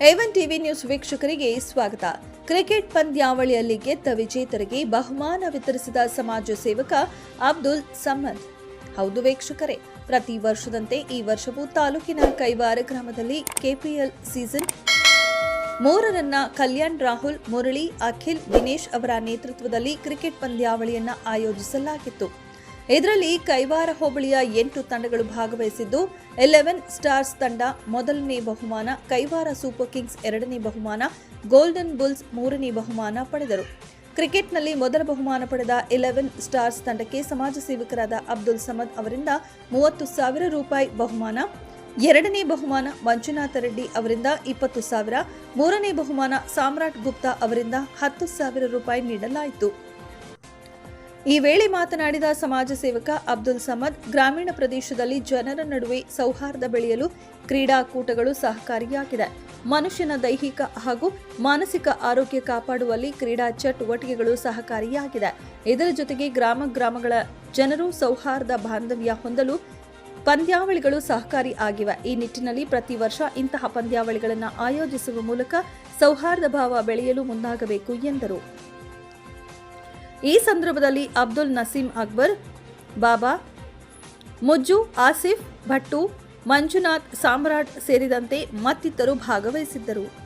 A one TV news ವೀಕ್ಷಕರಿಗೆ ಸ್ವಾಗತ. Cricket ಪಂದ್ಯಾವಳಿಯಲ್ಲಿ ಗೆದ್ದ ವಿಜೇತರಿಗೆ ಬಹುಮಾನ ವಿತರಿಸಿದ ಸಮಾಜ ಸೇವಕ ಅಬ್ದುಲ್ ಸಮದ್. ಹೌದು ವೀಕ್ಷಕರೇ, ಪ್ರತಿ ವರ್ಷದಂತೆ ಈ ವರ್ಷವೂ ತಾಲೂಕಿನ ಕೈವಾರ ಗ್ರಾಮದಲ್ಲಿ ಕೆಪಿಎಲ್ ಸೀಸನ್ ಮೂರರನ್ನ ಕಲ್ಯಾಣ್ ರಾಹುಲ್, ಮುರಳಿ, ಅಖಿಲ್, ದಿನೇಶ್ ಅವರ ನೇತೃತ್ವದಲ್ಲಿ ಕ್ರಿಕೆಟ್ ಪಂದ್ಯಾವಳಿಯನ್ನ ಆಯೋಜಿಸಲಾಗಿತ್ತು. ಇದರಲ್ಲಿ ಕೈವಾರ ಹೋಬಳಿಯ ಎಂಟು ತಂಡಗಳು ಭಾಗವಹಿಸಿದ್ದು ಎಲೆವೆನ್ ಸ್ಟಾರ್ಸ್ ತಂಡ ಮೊದಲನೇ ಬಹುಮಾನ, ಕೈವಾರ ಸೂಪರ್ ಕಿಂಗ್ಸ್ ಎರಡನೇ ಬಹುಮಾನ ಗೋಲ್ಡನ್ ಬುಲ್ಸ್ ಮೂರನೇ ಬಹುಮಾನ ಪಡೆದರು. ಕ್ರಿಕೆಟ್ನಲ್ಲಿ ಮೊದಲ ಬಹುಮಾನ ಪಡೆದ ಇಲೆವೆನ್ ಸ್ಟಾರ್ಸ್ ತಂಡಕ್ಕೆ ಸಮಾಜ ಸೇವಕರಾದ ಅಬ್ದುಲ್ ಸಮದ್ ಅವರಿಂದ ಮೂವತ್ತು ಸಾವಿರ ರೂಪಾಯಿ ಬಹುಮಾನ, ಎರಡನೇ ಬಹುಮಾನ ಮಂಜುನಾಥ ರೆಡ್ಡಿ ಅವರಿಂದ ಇಪ್ಪತ್ತು ಸಾವಿರ, ಮೂರನೇ ಬಹುಮಾನ ಸಾಮ್ರಾಟ್ ಗುಪ್ತಾ ಅವರಿಂದ ಹತ್ತು ಸಾವಿರ ರೂಪಾಯಿ ನೀಡಲಾಯಿತು. ಈ ವೇಳೆ ಮಾತನಾಡಿದ ಸಮಾಜ ಸೇವಕ ಅಬ್ದುಲ್ ಸಮದ್, ಗ್ರಾಮೀಣ ಪ್ರದೇಶದಲ್ಲಿ ಜನರ ನಡುವೆ ಸೌಹಾರ್ದ ಬೆಳೆಯಲು ಕ್ರೀಡಾಕೂಟಗಳು ಸಹಕಾರಿಯಾಗಿದೆ ಮನುಷ್ಯನ ದೈಹಿಕ ಹಾಗೂ ಮಾನಸಿಕ ಆರೋಗ್ಯ ಕಾಪಾಡುವಲ್ಲಿ ಕ್ರೀಡಾ ಚಟುವಟಿಕೆಗಳು ಸಹಕಾರಿಯಾಗಿದೆ ಇದರ ಜೊತೆಗೆ ಗ್ರಾಮ ಗ್ರಾಮಗಳ ಜನರು ಸೌಹಾರ್ದ ಬಾಂಧವ್ಯ ಹೊಂದಲು ಪಂದ್ಯಾವಳಿಗಳು ಸಹಕಾರಿ ಆಗಿವೆ. ಈ ನಿಟ್ಟಿನಲ್ಲಿ ಪ್ರತಿ ವರ್ಷ ಇಂತಹ ಪಂದ್ಯಾವಳಿಗಳನ್ನು ಆಯೋಜಿಸುವ ಮೂಲಕ ಸೌಹಾರ್ದ ಭಾವ ಬೆಳೆಯಲು ಮುಂದಾಗಬೇಕು ಎಂದರು. ಈ ಸಂದರ್ಭದಲ್ಲಿ ಅಬ್ದುಲ್ ನಸೀಂ ಅಕ್ಬರ್ ಬಾಬಾ ಮುಜ್ಜು ಆಸಿಫ್ ಭಟ್ಟು ಮಂಜುನಾಥ್ ಸಾಮ್ರಾಟ್ ಸೇರಿದಂತೆ ಮತ್ತಿತರು ಭಾಗವಹಿಸಿದ್ದರು.